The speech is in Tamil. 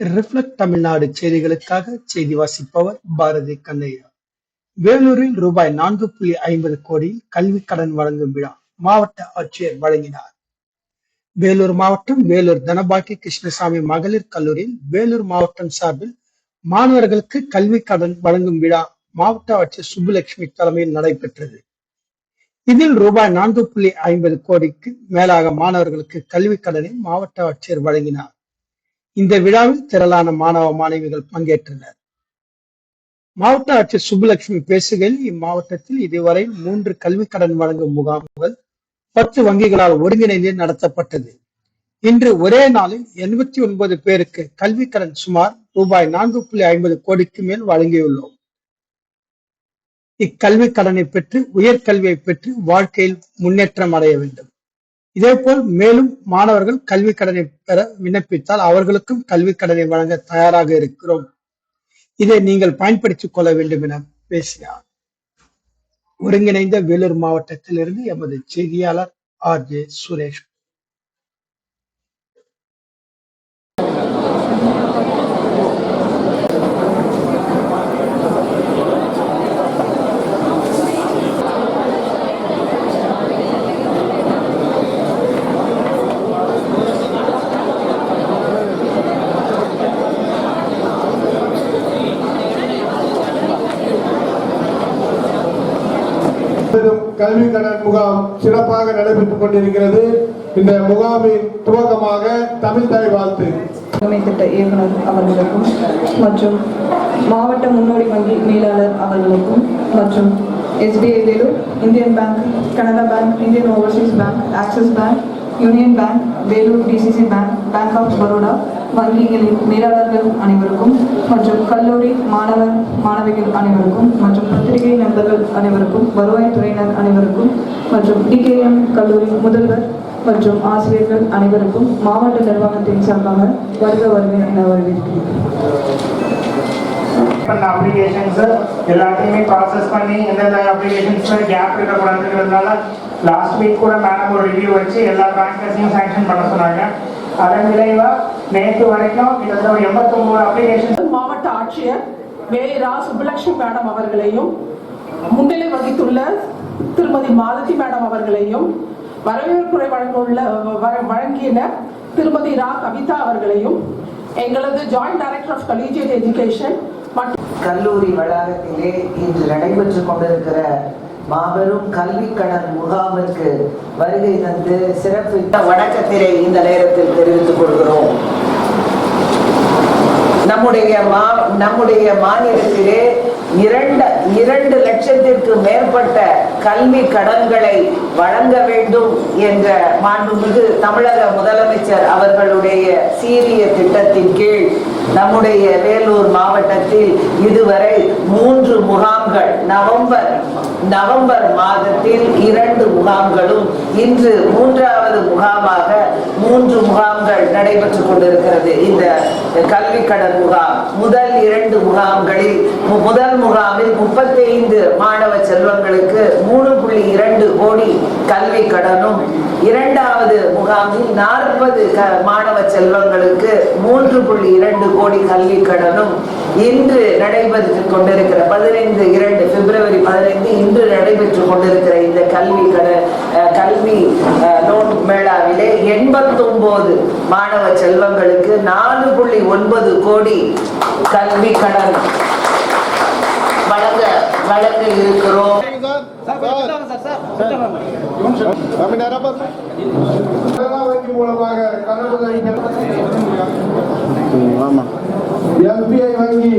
ரிஃப்ளெக்ட் தமிழ்நாடு செய்திகளுக்காக செய்தி வாசிப்பவர் பாரதி கண்ணையா. வேலூரில் ரூபாய் நான்கு புள்ளி ஐம்பது கோடி கல்வி கடன் வழங்கும் விழா மாவட்ட ஆட்சியர் வழங்கினார். வேலூர் மாவட்டம் வேலூர் தனபாக்கி கிருஷ்ணசாமி மகளிர் கல்லூரியில் வேலூர் மாவட்டம் சார்பில் மாணவர்களுக்கு கல்வி கடன் வழங்கும் விழா மாவட்ட ஆட்சியர் சுப்புலட்சுமி தலைமையில் நடைபெற்றது. இதில் ரூபாய் நான்கு புள்ளி ஐம்பது கோடிக்கு மேலாக மாணவர்களுக்கு கல்வி கடனை மாவட்ட ஆட்சியர் வழங்கினார். இந்த விழாவில் திரளான மாணவ மாணவிகள் பங்கேற்றனர். மாவட்ட ஆட்சியர் சுப்புலட்சுமி பேசுகையில் இம்மாவட்டத்தில் இதுவரை மூன்று கல்வி கடன் வழங்கும் முகாம்கள் பத்து வங்கிகளால் ஒருங்கிணைந்து நடத்தப்பட்டது. இன்று ஒரே நாளில் எண்பத்தி ஒன்பது பேருக்கு கல்வி கடன் சுமார் ரூபாய் நான்கு புள்ளி ஐம்பது கோடிக்கு மேல் வழங்கியுள்ளோம். இக்கல்வி கடனை பெற்று உயர்கல்வியை பெற்று வாழ்க்கையில் முன்னேற்றம் அடைய வேண்டும். இதேபோல் மேலும் மாணவர்கள் கல்வி கடனை பெற விண்ணப்பித்தால் அவர்களுக்கும் கல்வி கடனை வழங்க தயாராக இருக்கிறோம். இதை நீங்கள் பயன்படுத்திக் கொள்ள வேண்டும் என பேசினார். ஒருங்கிணைந்த வேலூர் மாவட்டத்தில் இருந்து எமது செய்தியாளர் ஆர் ஜே சுரேஷ் பெரும் கல்வி கடன் முகாம் சிறப்பாக நடைபெற்றுக் கொண்டிருக்கிறது. இந்த முகாமின் துவக்கமாக தமிழ் தாய் வாழ்த்து. தலைமை திட்ட இயக்குனர் அவர்களுக்கும் மற்றும் மாவட்ட முன்னோடி வங்கி மேலாளர் அவர்களுக்கும் மற்றும் SBI Vellore Indian bank Canara bank Indian overseas bank Axis bank Union bank Vellore DCC bank bank of Baroda வங்கிகளின் மேலாளர்கள் அனைவருக்கும் மற்றும் கல்லூரி மாணவர் மாணவிகள் அனைவருக்கும் மற்றும் பத்திரிகை நண்பர்கள் அனைவருக்கும் வருவாய்த்துறையினர் அனைவருக்கும் மற்றும் டிகேஎம் கல்லூரி முதல்வர் மற்றும் ஆசிரியர்கள் அனைவருக்கும் மாவட்ட நிர்வாகத்தின் சார்பாக வருக வருவேன் என வரவேற்கிறேன். பண்ண அப்ளிகேஷன்ஸ் எல்லாத்தையுமே ப்ராசஸ் பண்ணி எந்தெந்த அப்ளிகேஷன்ஸில் கேப் இருக்கக்கூடாதுங்கிறதுனால லாஸ்ட் வீக் கூட மேடம் ஒரு ரிவ்யூ வச்சு எல்லா பேங்கர்ஸையும் சேங்ஷன் பண்ண சொன்னாங்க. அதன் விளைவாக நேற்று வரைக்கும் கிட்டத்தட்ட ஒரு எண்பத்தொம்பது அப்ளிகேஷன் மாவட்ட ஆட்சியர் வே. ரா. சுப்புலட்சுமி மேடம் அவர்களையும் முன்னிலை வகித்துள்ள திருமதி மாலதி மேடம் அவர்களையும் வரவேற்புரை வழங்குள்ள வ- வழங்கின திருமதி ரா. கவிதா அவர்களையும் எங்களது joint director of collegiate education கல்லூரி வளாகத்திலே இன்று நடைபெற்றுக் கொண்டிருக்கிற மாபெரும் கல்வி கடன் முகாமிற்கு வருகை தந்து சிறப்பித்த வணக்கத்திலே இந்த நேரத்தில் தெரிவித்துக் கொள்கிறோம். நம்முடைய மா நம்முடைய மாநிலத்திலே இரண்டு இரண்டு லட்சத்திற்கு மேற்பட்ட கல்வி கடன்களை வழங்க வேண்டும் என்ற மாண்புமிகு தமிழக முதலமைச்சர் அவர்களுடைய சீரிய திட்டத்தின் கீழ் நம்முடைய வேலூர் மாவட்டத்தில் இதுவரை மூன்று முகாம்கள் நவம்பர் நவம்பர் மாதத்தில் இரண்டு முகாம்களும் இன்று மூன்றாவது முகாமாக மூன்று முகாம்கள் நடைபெற்றுக் கொண்டிருக்கிறது. இந்த கல்வி கடன் முகாம் முதல் இரண்டு முகாம்களில் முதல் முகாமில் முப்பத்தி ஐந்து மாணவ செல்வங்களுக்கு மூணு புள்ளி இரண்டு கோடி கல்வி கடனும். இரண்டாவது முகாமில் நாற்பது மாணவ செல்வங்களுக்கு மூன்று புள்ளி இரண்டு கோடி கல்வி கடனும். இன்று நடைபெற்றுக் கொண்டிருக்கிற பதினைந்து இரண்டு பிப்ரவரி பதினைந்து இன்று நடைபெற்றுக் கொண்டிருக்கிற இந்த கல்வி கடன் அஹ், கல்வி அஹ், லோன் மேளாவிலே எண்பத்தொன்பது மாணவ செல்வங்களுக்கு நாலு புள்ளி ஒன்பது கோடி கல்வி கடன். வழங்க இருக்கிறோம் கனரா வங்கி மூலமாக கடனுதவி எஸ்பிஐ வங்கி